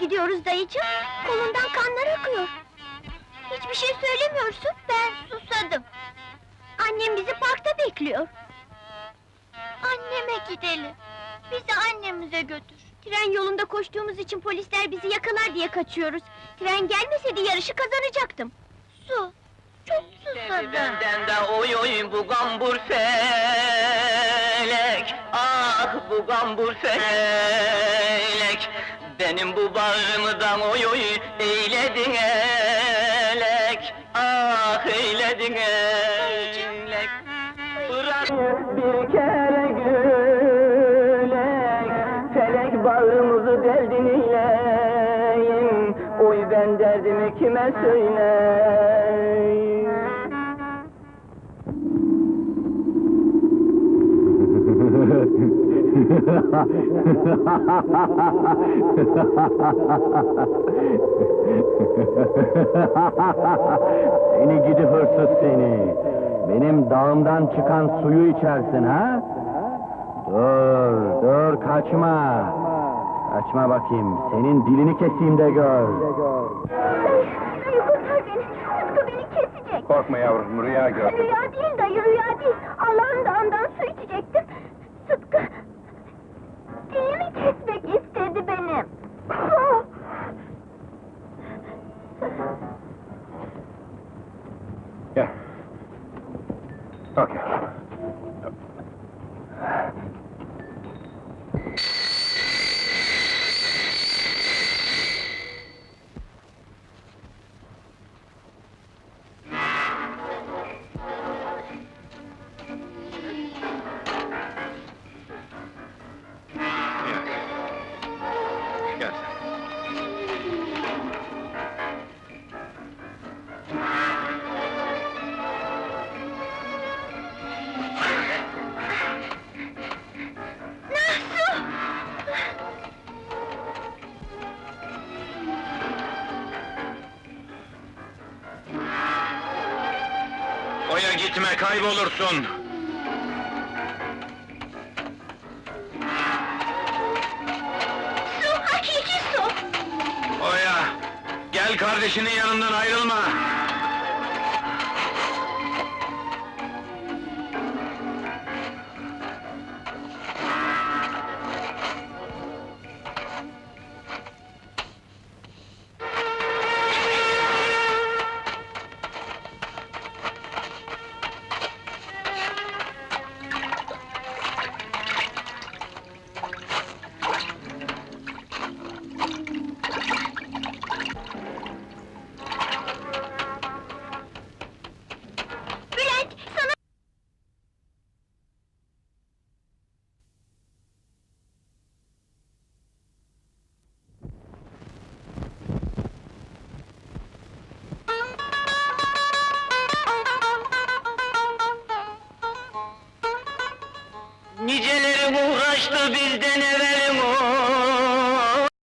gidiyoruz dayıcığım? Kolundan kanlar akıyor. Hiçbir şey söylemiyorsun. Ben susadım. Annem bizi parkta bekliyor. Anneme gidelim. Bizi annemize götür. Tren yolunda koştuğumuz için polisler bizi yakalar diye kaçıyoruz. Tren gelmeseydi yarışı kazanacaktım. Su. Çok susadım. Benden de oy oy bu gambur felek Ah bu gambur felek Benim bu bağrımdan oy oy eyledin elek. Ah eyledin elek. Bırak bir kere gülek. Felek bağrımızı deldin eyleyim Oy ben derdimi kime söyleyeyim Seni gidi hırsız seni! Benim dağımdan çıkan suyu içersin ha? Dur, dur kaçma! Kaçma bakayım, senin dilini keseyim de gör! Dayı kurtar beni. Sıtkı beni kesecek. Korkma yavrum, rüya gör. Rüya değil dayı, rüya değil. Allah'ın dağından su Okay. Oya gitme, kaybolursun. Su, hakiki su. Oya, gel kardeşinin yanından ayrılma. Nicelerim uğraştı bizden